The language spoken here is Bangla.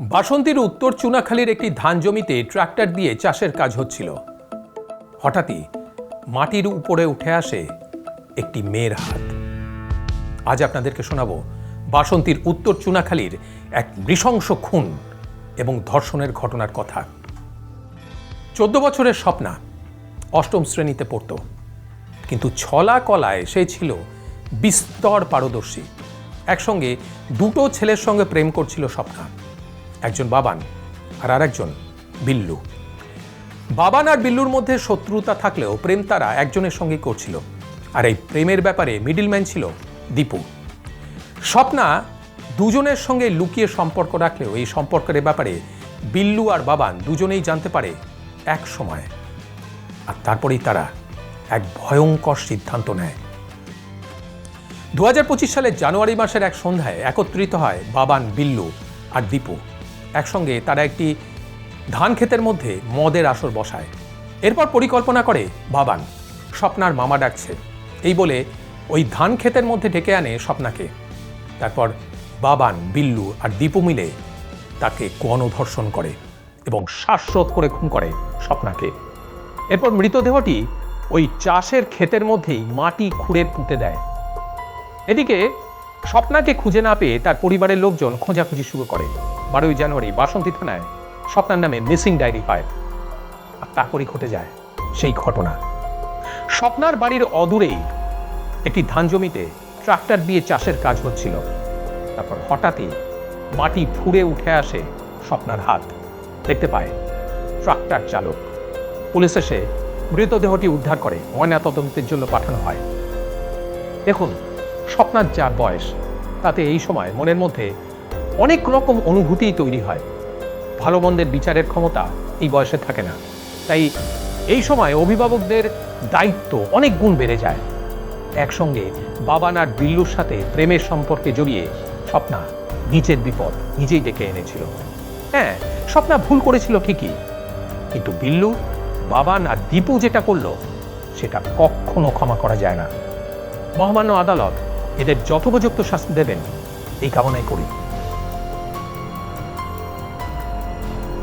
বাসন্তীর উত্তর চুনাখালীর একটি ধান জমিতে ট্রাক্টর দিয়ে চাষের কাজ হচ্ছিল। হঠাৎই মাটির উপরে উঠে আসে একটি মেয়ের হাত। আজ আপনাদেরকে শোনাবো বাসন্তীর উত্তর চুনাখালীর এক নৃশংস খুন এবং ধর্ষণের ঘটনার কথা। চোদ্দ বছরের স্বপ্না অষ্টম শ্রেণীতে পড়তো, কিন্তু ছলা কলায় সে ছিল বিস্তর পারদর্শী। একসঙ্গে দুটো ছেলের সঙ্গে প্রেম করছিল স্বপ্না। একজন বাবান আর আরেকজন বিল্লু। বাবান আর বিল্লুর মধ্যে শত্রুতা থাকলেও প্রেম তারা একজনের সঙ্গে করছিল আর এই প্রেমের ব্যাপারে মিডিলম্যান ছিল দীপু। স্বপ্না দুজনের সঙ্গে লুকিয়ে সম্পর্ক রাখলেও এই সম্পর্কের ব্যাপারে বিল্লু আর বাবান দুজনেই জানতে পারে এক সময়। আর তারপরেই তারা এক ভয়ঙ্কর সিদ্ধান্ত নেয়। দু হাজার পঁচিশ সালের জানুয়ারি মাসের এক সন্ধ্যায় একত্রিত হয় বাবান, বিল্লু আর দীপু। একসঙ্গে তারা একটি ধান ক্ষেতের মধ্যে মদের আসর বসায়। এরপর পরিকল্পনা করে, বাবান, স্বপ্নার মামা ডাকছে। এই বলে ওই ধান ক্ষেতের মধ্যে ডেকে আনে স্বপ্নাকে। তারপর বাবান, বিল্লু আর দীপু মিলে তাকে গণধর্ষণ করে এবং শ্বাসরোধ করে খুন করে স্বপ্নাকে। এরপর মৃতদেহটি ওই চাষের ক্ষেতের মধ্যেই মাটি খুঁড়ে পুঁতে দেয়। এদিকে স্বপ্নাকে খুঁজে না পেয়ে তার পরিবারের লোকজন খোঁজাখুঁজি শুরু করে। বারোই জানুয়ারি বাসন্তী থানায় স্বপ্নার নামে মিসিং ডায়েরি পায় আর তারপরই ঘটে যায় সেই ঘটনা। স্বপ্নার বাড়ির অদূরেই একটি ধান জমিতে ট্রাক্টর দিয়ে চাষের কাজ হচ্ছিল। তারপর হঠাৎই মাটি ফুঁড়ে উঠে আসে স্বপ্নার হাত। দেখতে পায় ট্রাক্টর চালক। পুলিশ এসে মৃতদেহটি উদ্ধার করে ময়নাতদন্তের জন্য পাঠানো হয়। দেখুন, স্বপ্নার যা বয়স, তাতে এই সময় মনের মধ্যে অনেক রকম অনুভূতিই তৈরি হয়। ভালো মন্দের বিচারের ক্ষমতা এই বয়সে থাকে না। তাই এই সময় অভিভাবকদের দায়িত্ব অনেক গুণ বেড়ে যায়। একসঙ্গে বাবান আর বিল্লুর সাথে প্রেমের সম্পর্কে জড়িয়ে স্বপ্না নিজের বিপদ নিজেই ডেকে এনেছিল। হ্যাঁ স্বপ্না ভুল করেছিল ঠিকই। কিন্তু বিল্লু বাবান আর দীপু যেটা করল, সেটা কখনো ক্ষমা করা যায় না। মহামান্য আদালত এদের যথোপযুক্ত শাস্তি দেবেন, এই কামনাই করি।